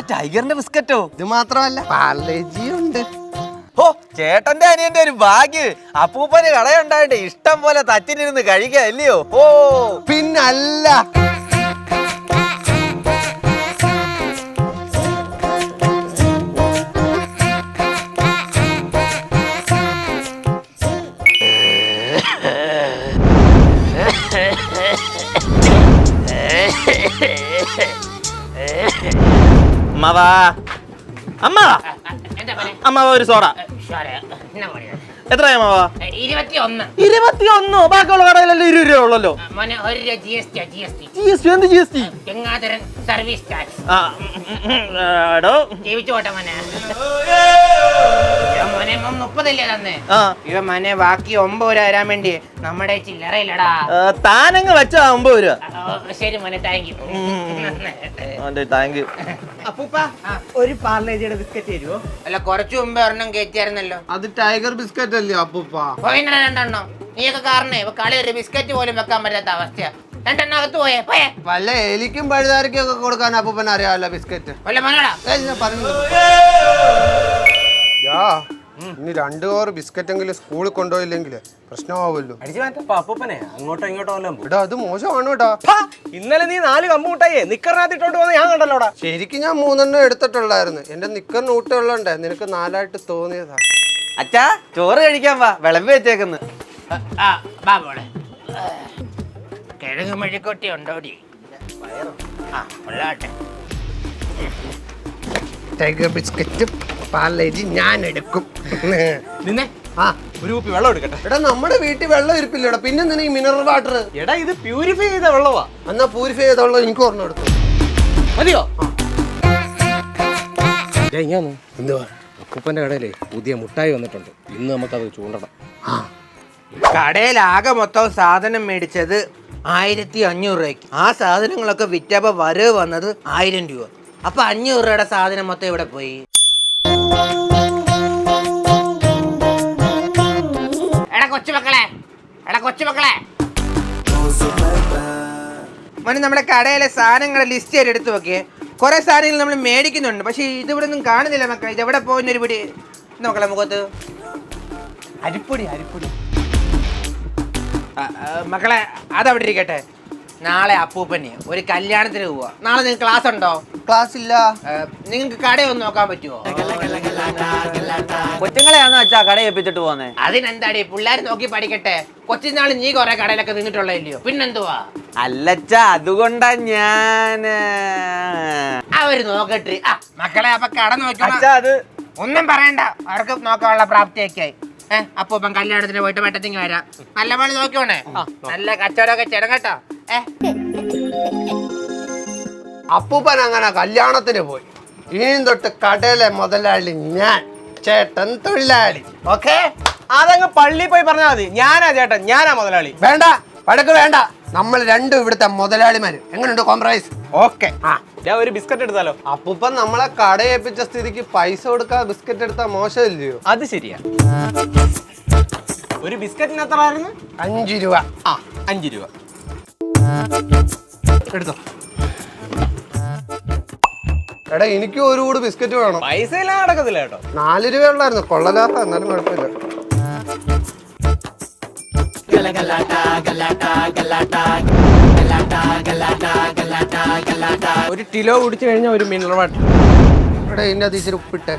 ടൈഗറിന്റെ ബിസ്ക്കറ്റോ? ഇത് മാത്രമല്ല പാർലേജി ഓ ചേട്ടന്റെ അനിയന്റെ ഒരു ഭാഗ്യ. അപ്പൂപ്പന് കടയുണ്ടായിട്ട് ഇഷ്ടം പോലെ തച്ചിനിരുന്ന് കഴിക്കാം അല്ലയോ? ഓ. പിന്നല്ല. അമ്മാവാ. അമ്മാവാ? അമ്മാവാ ഒരു സോഡ. എത്രയാ അമ്മാവാ? ഇരുപത്തിയൊന്ന്. ബാക്കിയുള്ള കടയിലെല്ലാം ഇരുപത് രൂപ ഉള്ളല്ലോ ജി എസ് ടി എന്ത് G S T service tax. എടോ. ജീവിച്ചോട്ടെ മോനെ. മുപ്പതല്ലേ തന്നെ? ഇവ മോനെ ബാക്കി ഒമ്പത് രൂപ തരാൻ വേണ്ടി നമ്മുടെ ചില്ലറയില്ലടാ. താനങ്ങ് വെച്ചാ ഒമ്പത് രൂപ. ശരി മോനെ താങ്ക് യു താങ്ക് യു അപ്പൂപ്പ ഒരു പാർലേജിയുടെ ബിസ്ക്കറ്റ് തരുമോ അല്ല കുറച്ചു മുമ്പ് ഒരെണ്ണം കയറ്റിയായിരുന്നല്ലോ. അത് ടൈഗർ ബിസ്ക്കറ്റ് അല്ലേ അപ്പൂപ്പ പോയിന്ന രണ്ടെണ്ണം. നീയൊക്കെ കാരണേ ഇപ്പൊ കളി ഒരു ബിസ്ക്കറ്റ് പോലും വെക്കാൻ പറ്റാത്ത അവസ്ഥയാ. രണ്ടെണ്ണം അകത്ത് പോയേ പോയേ. വല്ല എലിക്കും പഴുതാരിക്കും ഒക്കെ കൊടുക്കാൻ അപ്പൂപ്പൻ അറിയാമല്ലോ ബിസ്ക്കറ്റ്. വല്ല ഞാൻ പറഞ്ഞു രണ്ടു ഓർ ബിസ്ക്കറ്റ് എങ്കിലും സ്കൂളിൽ കൊണ്ടുപോയില്ലെങ്കിൽ പ്രശ്നമാവുമല്ലോ. അടിച്ചു മാറ്റപ്പ അപ്പൂപ്പനെ അങ്ങോട്ടോ ഇങ്ങോട്ടോ. എടാ അത് മോശമാണ് കേട്ടാ. ഇന്നലെ നീ നാല് കമ്പ് മുട്ടായേ നിക്കറിനകത്ത് ഇട്ടോണ്ട് വന്ന് ഞാൻ കണ്ടല്ലോടാ ശരിക്കും ഞാൻ മൂന്നെണ്ണം എടുത്തിട്ടുള്ളായിരുന്നു. എന്റെ നിക്കറിന് ഊട്ടുള്ളണ്ടേ നിനക്ക് നാലായിട്ട് തോന്നിയതാ. അച്ഛാ ചോറ് കഴിക്കാൻ വാ. വിളമ്പി വെച്ചേക്കുന്നു. കിഴങ്ങ് മെഴുക്കൊട്ടി ഉണ്ടോടി? ആ ഉള്ളാട്ടെ ടൈഗർ ബിസ്ക്കറ്റ് പാർലേജി ഞാൻ എടുക്കും നിന്നെ? ആ. ഒരു കുപ്പി വെള്ളം എടുക്കട്ടെ. എടാ നമ്മുടെ വീട്ടിൽ വെള്ളം ഇരിപ്പില്ലടാ. പിന്നെ നിന്നെ ഈ മിനറൽ വാട്ടർ എടാ ഇത് പ്യൂരിഫൈ ചെയ്ത വെള്ളവാ. എന്നാ പ്യൂരിഫൈ ചെയ്ത വെള്ളം എനിക്ക് ഓർമ്മ എടുത്തു. മതിയോ? എന്തുവാ അപ്പൂപ്പന്റെ കടയിലേ പുതിയ മുട്ടായി വന്നിട്ടുണ്ട്. ഇന്ന് നമുക്കത് ചൂണ്ടണം. കടയിലാകെ മൊത്തം സാധനം മേടിച്ചത് ആയിരത്തി അഞ്ഞൂറ് രൂപയ്ക്ക്. ആ സാധനങ്ങളൊക്കെ വിറ്റപ്പോ വരവ് വന്നത് ആയിരം രൂപ. അപ്പൊ അഞ്ഞൂറ് രൂപയുടെ സാധനം മൊത്തം ഇവിടെ പോയി? കൊച്ചുമക്കളെ. എടാ കൊച്ചുമക്കളെ. മോനെ നമ്മുടെ കടയിലെ സാധനങ്ങളുടെ ലിസ്റ്റ് ചെയ്ത് എടുത്തു നോക്കിയേ കുറെ സാധനങ്ങൾ നമ്മൾ മേടിക്കുന്നുണ്ട്. പക്ഷെ ഇതിവിടെ ഒന്നും കാണുന്നില്ല മക്കളെ. ഇത് എവിടെ പോകുന്ന ഒരു പിടി? നോക്കളെ മുഖത്ത്. അരിപ്പൊടി അരിപ്പൊടി. മക്കളെ അതവിടെ ഇരിക്കട്ടെ. നാളെ അപ്പൂപ്പൻ ഒരു കല്യാണത്തിന് പോവാ. നാളെ നിങ്ങൾക്ക് ക്ലാസ് ഉണ്ടോ? ക്ലാസ് ഇല്ല. നിങ്ങൾക്ക് കടയൊന്നും നോക്കാൻ പറ്റുമോ കൊച്ചുങ്ങളെയാണോ അച്ഛാ കട ഏൽപ്പിച്ചിട്ട് പോന്നെ? അതിനെന്താടി പിള്ളേർ നോക്കി പഠിക്കട്ടെ? കൊച്ചിനാൾ നീ കുറെ കടയിലൊക്കെ നിന്നിട്ടുള്ളല്ലോ പിന്നെന്തുവാ? അല്ലച്ച അതുകൊണ്ടാ ഞാൻ അവർ നോക്കട്ടെ. ആ മക്കളെ അപ്പൊ കട നോക്കണം അച്ഛാ അത് ഒന്നും പറയണ്ട. അവർക്ക് നോക്കാനുള്ള പ്രാപ്തിയൊക്കെ ആയി ഏഹ് അപ്പൂപ്പൻ കല്യാണത്തിന് പോയിട്ട് പെട്ടെന്ന് വരാം. നല്ല പോലെ നോക്കിയോണേ നല്ല കച്ചവടമൊക്കെ ചെടങ്ങട്ടോ ഏഹ് അപ്പൂപ്പൻ അങ്ങനെ കല്യാണത്തിന് പോയി. ഇനിയും തൊട്ട് കടയിലെ മുതലാളി ഞാൻ. ചേട്ടൻ തൊഴിലാളി. ഓക്കെ? അതങ്ങ് പള്ളി പോയി പറഞ്ഞാൽ മതി. ഞാനാ ചേട്ടൻ ഞാനാ മുതലാളി. വേണ്ട വഴക്ക് വേണ്ട. നമ്മൾ രണ്ടും ഇവിടുത്തെ മുതലാളിമാര്. എങ്ങനെയുണ്ട് കോംപ്രമൈസ് ഓക്കെ. ഞാൻ ഒരു ബിസ്ക്കറ്റ് എടുത്താലോ? അപ്പൂപ്പൻ നമ്മളെ കട ഏൽപ്പിച്ച സ്ഥിതിക്ക് പൈസ കൊടുക്കാതെ ബിസ്ക്കറ്റ് എടുത്താൽ മോശമില്ലയോ? അത് ശരിയാ. ഒരു ബിസ്ക്കറ്റിന് എത്ര ആയിരുന്നു? അഞ്ചു രൂപ. ആ അഞ്ച് രൂപ. എടുത്തോ. എടാ എനിക്ക് ഒരു കൂട് ബിസ്ക്കറ്റ് വേണം. പൈസ എല്ലാം നടക്കത്തില്ല കേട്ടോ. നാല് രൂപ ഉള്ളായിരുന്നു. കൊള്ളലാത്ത എന്നാലും കുഴപ്പമില്ല. ഒരു ടിലോ കുടിച്ചു കഴിഞ്ഞാൽ ഒരു മിനറൽ വാട്ടർ എടാ ഇതിന്റെ അത് ഇച്ചിരി ഉപ്പിട്ടെ.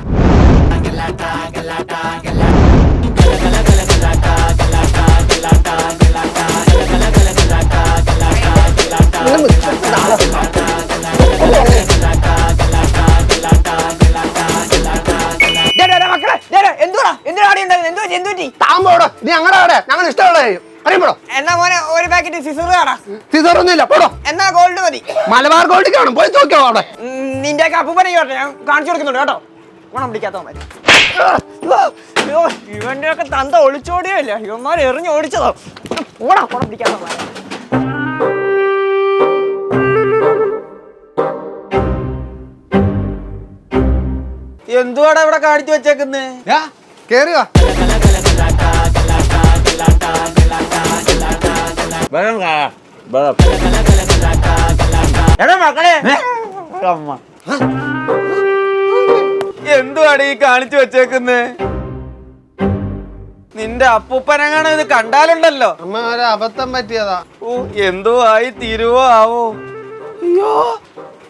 എന്തുവാ എന്തിനാടി എന്തുവാ എന്തുപറ്റി? താമ്പോടോ നീ അങ്ങനെ അവിടെ. ഞങ്ങൾ ഇഷ്ടമുള്ള അറിയുമ്പോഴോ എന്നാ മോനെ ഒരു പാക്കറ്റ് സിസർ കാടാ സീസറൊന്നും ഇല്ല പോടോ. എന്നാ ഗോൾഡ് മതി. മലബാർ ഗോൾഡ് കാണും പോയി നോക്കിയോ അവിടെ? നിന്റെ ഒക്കെ അപ്പൂപ്പനെ കേട്ടോ ഞാൻ കാണിച്ചു കൊടുക്കുന്നുണ്ട് കേട്ടോ. ഗുണം പിടിക്കാത്ത മതി. ഇവന്റെ ഒക്കെ തന്ത ഒളിച്ചോടിയോ ഇല്ല. ഇവന്മാർ എറിഞ്ഞ് ഓടിച്ചതോ. ഓടാ ഗുണം പിടിക്കാത്ത എന്തുവാടാ ഇവിടെ കാണിച്ചു വെച്ചേക്കുന്നേ? കേറി വാ എടാ മക്കളെ. അമ്മ. എന്തുവാണ് ഈ കാണിച്ചു വെച്ചേക്കുന്നെ? നിന്റെ അപ്പൂപ്പനങ്ങാണോ ഇത് കണ്ടാലുണ്ടല്ലോ. അമ്മ ഒരു അബദ്ധം പറ്റിയതാ. ഓ എന്തോ ആയി തീരുവോ ആവോ? അയ്യോ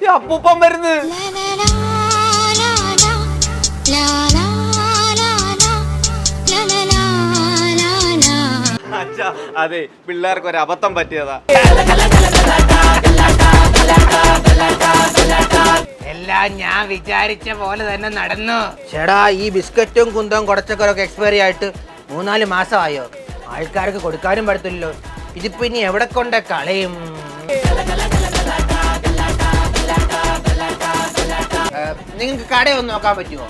ഈ അപ്പൂപ്പൻ വരുന്നു. അതെ പിള്ളേർക്ക് ഒരു അബദ്ധം പറ്റിയതാ. എല്ലാം ഞാൻ വിചാരിച്ച പോലെ തന്നെ നടന്നു. ചേടാ ഈ ബിസ്ക്കറ്റും കുന്തവും കുറച്ചൊക്കെ എക്സ്പയറി ആയിട്ട് മൂന്നാൽ മാസമായോ? ആൾക്കാർക്ക് കൊടുക്കാനും പറ്റത്തില്ലല്ലോ. ഇതിപ്പോ ഇനി എവിടെ കൊണ്ട കളയും? നിങ്ങൾക്ക് കടയൊന്നും നോക്കാൻ പറ്റുമോ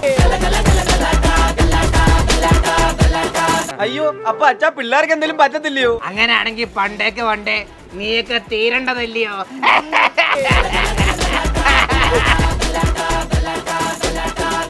അയ്യോ അപ്പൊ അച്ഛാ പിള്ളേർക്ക് എന്തെങ്കിലും പറ്റത്തില്ലയോ? അങ്ങനെയാണെങ്കിൽ പണ്ടേക്ക് പണ്ടേ നീയൊക്കെ തീരേണ്ടതല്ലയോ?